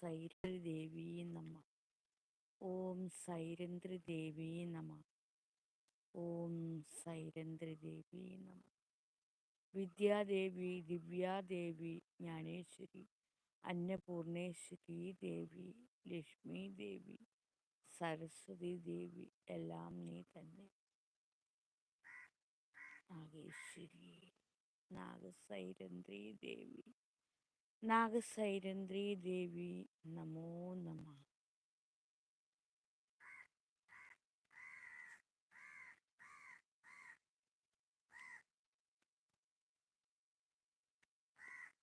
സൈരന്ധ്രദേവീ നമ. ഓം സൈരന്ദ്രദേവി നമ. ഓം സൈരന്ദ്രദേവി നമ. വിദ്യാദേവി ദിവ്യാദേവി ജ്ഞാനേശ്വരി. അന്നപൂർണേശ്വരി ദേവി ലക്ഷ്മി ദേവി. സരസ്വതി ദേവി എല്ലാം നീ തന്നെ. നാഗേശ്വരി നാഗസൈരന്ദ്രി ദേവി. നാഗസൈരന്ധ്രി ദേവി നമോ നമ.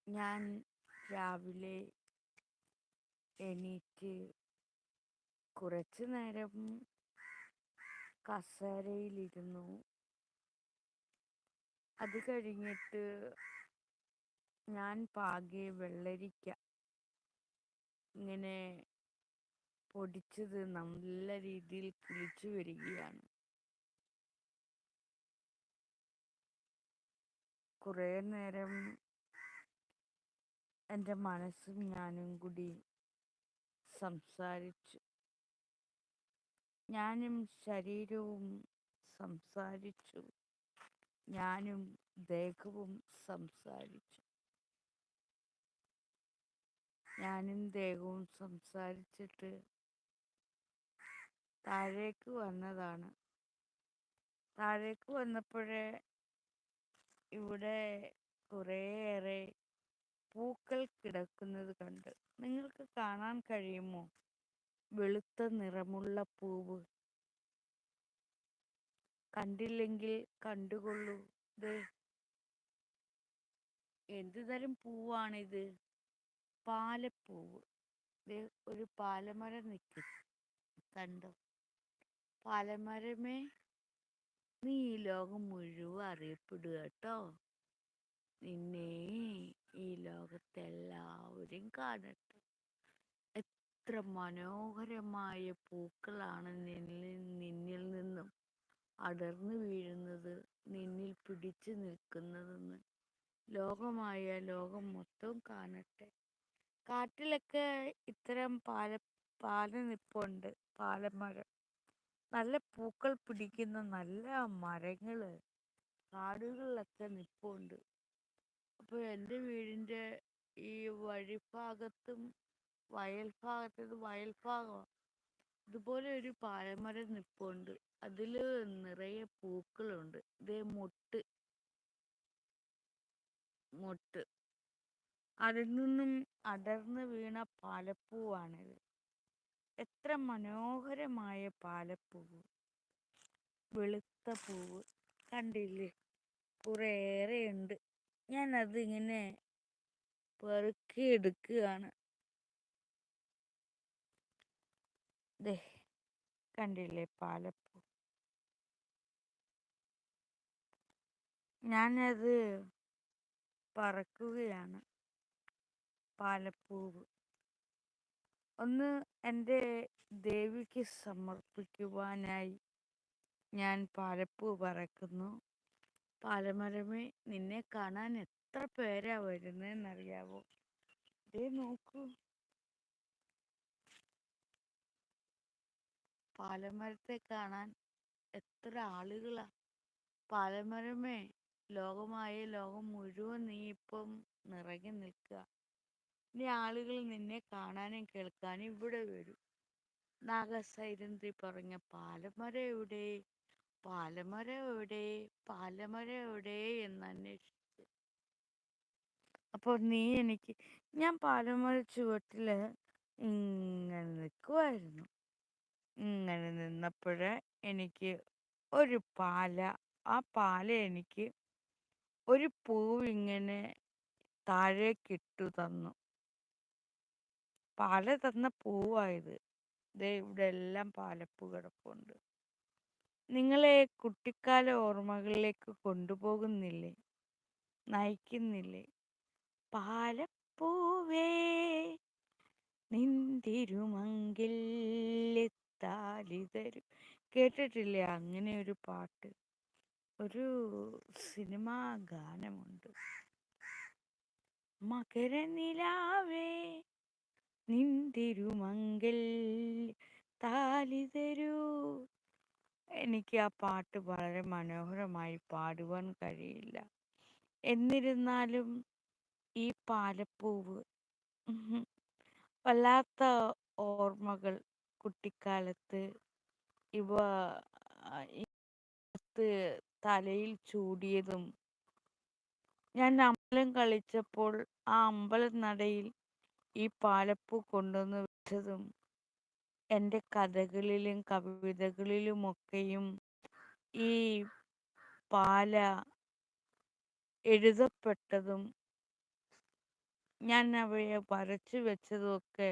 ഞാൻ രാവിലെ എണീറ്റ് കുറച്ചു നേരം കസേരയിലിരുന്നു. അത് കഴിഞ്ഞിട്ട് ഞാൻ പാകെ വെള്ളരിക്ക ഇങ്ങനെ പൊടിച്ചത് നല്ല രീതിയിൽ കിളിച്ചു വരികയാണ്. കുറേ നേരം എന്റെ മനസ്സും ഞാനും കൂടി സംസാരിച്ചു. ഞാനും ശരീരവും സംസാരിച്ചു. ഞാനും ദേഹവും സംസാരിച്ചു. ഞാനും ദേഹവും സംസാരിച്ചിട്ട് താഴേക്ക് വന്നതാണ്. താഴേക്ക് വന്നപ്പോഴേ ഇവിടെ കുറേയേറെ പൂക്കൾ കിടക്കുന്നത് കണ്ട്. നിങ്ങൾക്ക് കാണാൻ കഴിയുമോ? വെളുത്ത നിറമുള്ള പൂവ്. കണ്ടില്ലെങ്കിൽ കണ്ടുകൊള്ളൂ. ഇത് എന്ത് തരം പൂവാണിത്? പാലപ്പൂവ്. ഒരു പാലമരം നിൽക്കും കണ്ടോ? പാലമരമേ നീ ഈ ലോകം മുഴുവൻ അറിയപ്പെടുക കേട്ടോ. നിന്നെ ഈ ലോകത്തെല്ലാവരും കാണട്ടെ. എത്ര മനോഹരമായ പൂക്കളാണ് നിന്നിൽ നിന്നിൽ നിന്നും അടർന്നു വീഴുന്നത് നിന്നിൽ പിടിച്ചു നിൽക്കുന്നതെന്ന്. ലോകമായ ലോകം മൊത്തം കാണട്ടെ. കാട്ടിലൊക്കെ ഇത്തരം പാല പാല നിപ്പുണ്ട് പാലമരം നല്ല പൂക്കൾ പിടിക്കുന്ന നല്ല മരങ്ങൾ കാടുകളിലൊക്കെ നിപ്പുണ്ട്. അപ്പോൾ എന്റെ വീടിന്റെ ഈ വഴിഭാഗത്തും വയൽ ഇത് വയൽ ഭാഗമാണ് ഇതുപോലെ ഒരു പാലമരം നിപ്പുണ്ട്. അതിൽ നിറയെ പൂക്കളുണ്ട്. ഇതേ മൊട്ട്. മൊട്ട്. അതിൽ നിന്നും അടർന്നു വീണ പാലപ്പൂവാണിത്. എത്ര മനോഹരമായ പാലപ്പൂവ്. വെളുത്ത പൂവ്. കണ്ടില്ലേ? കുറേയേറെ ഉണ്ട് ഞാൻ അതിങ്ങനെ പെറുക്കി എടുക്കുകയാണ് ദേ കണ്ടില്ലേ പാലപ്പൂ. ഞാനത് പറക്കുകയാണ്. പാലപ്പൂവ്. ഒന്ന് എന്റെ ദേവിക്ക് സമർപ്പിക്കുവാനായി ഞാൻ പാലപ്പൂ പറക്കുന്നു പാലമരമേ നിന്നെ കാണാൻ എത്ര പേരാ വരുന്നതെന്നറിയാവോ ദേ നോക്കൂ. പാലമരത്തെ കാണാൻ എത്ര ആളുകളാ. പാലമരമേ ലോകമായ ലോകം മുഴുവൻ നീ ഇപ്പം നിറങ്ങി നിൽക്കുക. ഇനി ആളുകൾ നിന്നെ കാണാനും കേൾക്കാനും ഇവിടെ വരും. നാഗസൈരന്തി പറഞ്ഞ പാലമര എവിടെ പാലമര എവിടെ പാലമര എവിടെ എന്ന് അന്വേഷിച്ച്. അപ്പോൾ നീ എനിക്ക് ഞാൻ പാലമര ചുവട്ടിൽ ഇങ്ങനെ നിൽക്കുമായിരുന്നു ഇങ്ങനെ നിന്നപ്പോൾ എനിക്ക് ഒരു പാല ആ പാല എനിക്ക് ഒരു പൂവിങ്ങനെ താഴേക്കിട്ടു തന്നു. പാല തന്ന പൂവായത് ദേ ഇവിടെ എല്ലാം പാലപ്പൂ കിടപ്പുണ്ട്. നിങ്ങളെ കുട്ടിക്കാല ഓർമ്മകളിലേക്ക് കൊണ്ടുപോകുന്നില്ലേ? നയിക്കുന്നില്ലേ? പാലപ്പൂവേ നിന്തിരുമങ്കിലെത്താലിതരു കേട്ടിട്ടില്ലേ? അങ്ങനെ ഒരു പാട്ട്. ഒരു സിനിമാ ഗാനമുണ്ട്. മകരനിലാവേ നിന്തിരുമങ്കൽ താലി തരൂ. എനിക്ക് ആ പാട്ട് വളരെ മനോഹരമായി പാടുവാൻ കഴിയില്ല. എന്നിരുന്നാലും ഈ പാലപ്പൂവ് വല്ലാത്ത ഓർമ്മകൾ കുട്ടിക്കാലത്ത് ഇവ തലയിൽ ചൂടിയതും. ഞാൻ അമ്പലം കളിച്ചപ്പോൾ ആ അമ്പലനടയിൽ ഈ പാലപ്പൂ കൊണ്ടുവന്ന് വെച്ചതും എന്റെ കഥകളിലും കവിതകളിലുമൊക്കെയും ഈ പാല എഴുതപ്പെട്ടതും ഞാൻ അവയെ വരച്ചു വെച്ചതുമൊക്കെ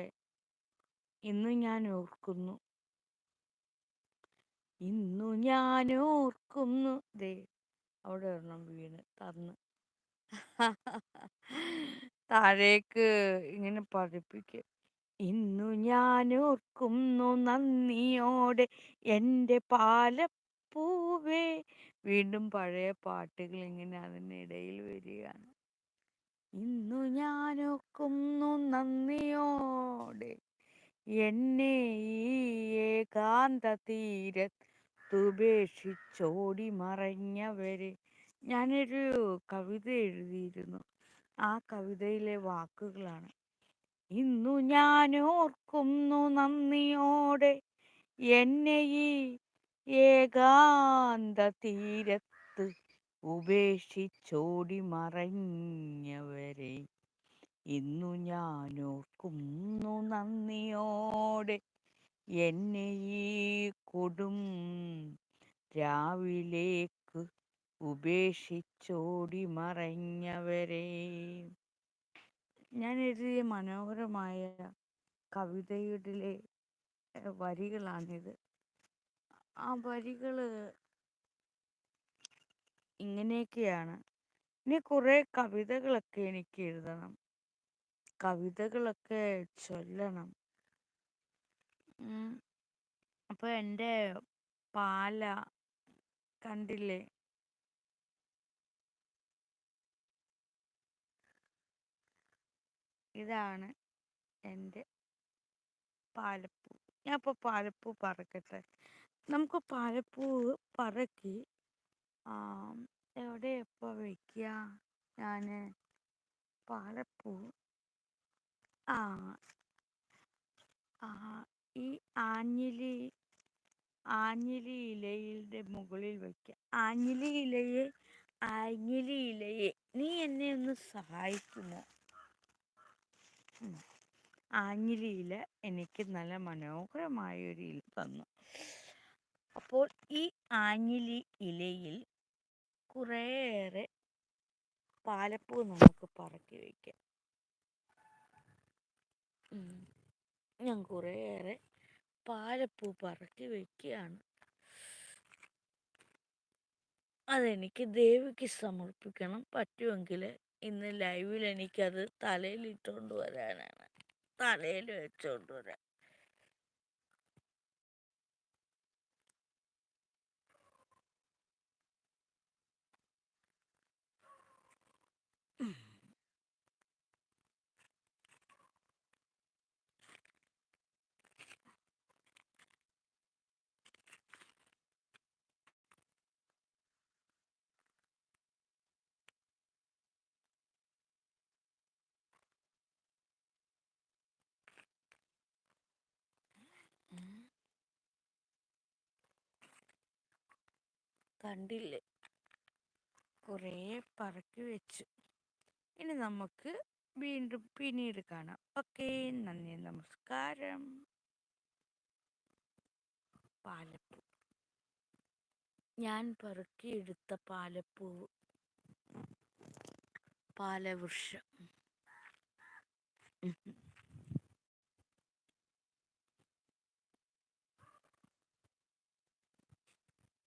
ഇന്ന് ഞാൻ ഓർക്കുന്നു. ഇന്നു ഞാൻ ഓർക്കുന്നു. ദേ അവിടെ ഒരെണ്ണം വീണ് തന്ന്. താഴേക്ക് ഇങ്ങനെ പതിപ്പിക്കും. ഇന്നു ഞാൻ ഓർക്കുന്നു നന്ദിയോടെ എന്റെ പാലപ്പൂവേ വീണ്ടും പഴയ പാട്ടുകൾ ഇങ്ങനെ അതിനിടയിൽ വരികയാണ്. ഇന്നു ഞാൻ ഓർക്കുന്നു നന്ദിയോടെ എന്നെ ഈ ഏകാന്ത തീരത്തുപേക്ഷിച്ചോടി മറഞ്ഞവരെ. ഞാനൊരു കവിത എഴുതിയിരുന്നു. ആ കവിതയിലെ വാക്കുകളാണ്. ഇന്നു ഞാൻ ഓർക്കുന്നു നന്ദിയോടെ എന്നെ ഈ ഏകാന്ത തീരത്ത് ഉപേക്ഷിച്ചോടി മറഞ്ഞവരെ. ഇന്നു ഞാൻ ഓർക്കുന്നു നന്ദിയോടെ എന്നെ ഈ കൊടും രാവിലേക്ക് ഉപേക്ഷിച്ചോടി മറഞ്ഞവരെ. ഞാൻ എഴുതിയ മനോഹരമായ കവിതയുടെ വരികളാണിത്. ആ വരികൾ ഇങ്ങനെയൊക്കെയാണ്. ഇനി കുറെ കവിതകളൊക്കെ എനിക്ക് എഴുതണം. കവിതകളൊക്കെ ചൊല്ലണം. അപ്പോൾ അപ്പൊ എന്റെ പാല കണ്ടില്ലേ? ഇതാണ് എന്റെ പാലപ്പൂ. ഞാൻ ഇപ്പോൾ പാലപ്പൂ പറക്കട്ടെ. നമുക്ക് പാലപ്പൂ പറക്കി എവിടെ എപ്പോൾ വയ്ക്കുക ഞാൻ പാലപ്പൂ ആ ആ ഈ ആഞ്ഞിലി ആഞ്ഞിലി ഇലയുടെ മുകളിൽ വയ്ക്കുക ആഞ്ഞിലി ഇലയെ ആഞ്ഞിലി ഇലയെ നീ എന്നെ ഒന്ന് സഹായിക്കുമോ? ഉം. ആഞ്ഞിലി ഇല എനിക്ക് നല്ല മനോഹരമായ ഒരു ഇല തന്നു. അപ്പോൾ ഈ ആഞ്ഞിലി ഇലയിൽ കുറേയേറെ പാലപ്പൂ നമുക്ക് പറക്കി വയ്ക്കാം ഞാൻ കുറേയേറെ പാലപ്പൂ പറക്കി വയ്ക്കുകയാണ് അതെനിക്ക് ദേവിക്ക് സമർപ്പിക്കണം. പറ്റുമെങ്കിൽ ഇന്ന് ലൈവിൽ എനിക്കത് തലയിൽ ഇട്ടുകൊണ്ട് വരാനാണ്. തലയിൽ വെച്ചുകൊണ്ട് വരാൻ. കണ്ടില്ലേ? കുറേ പറക്കി വെച്ചു. ഇനി നമുക്ക് വീണ്ടും പിന്നീട് കാണാം. ഓക്കെ നന്ദി നമസ്കാരം. പാലപ്പൂ. ഞാൻ പറക്കി പെറുക്കിയെടുത്ത പാലപ്പൂ. പാലവൃക്ഷം.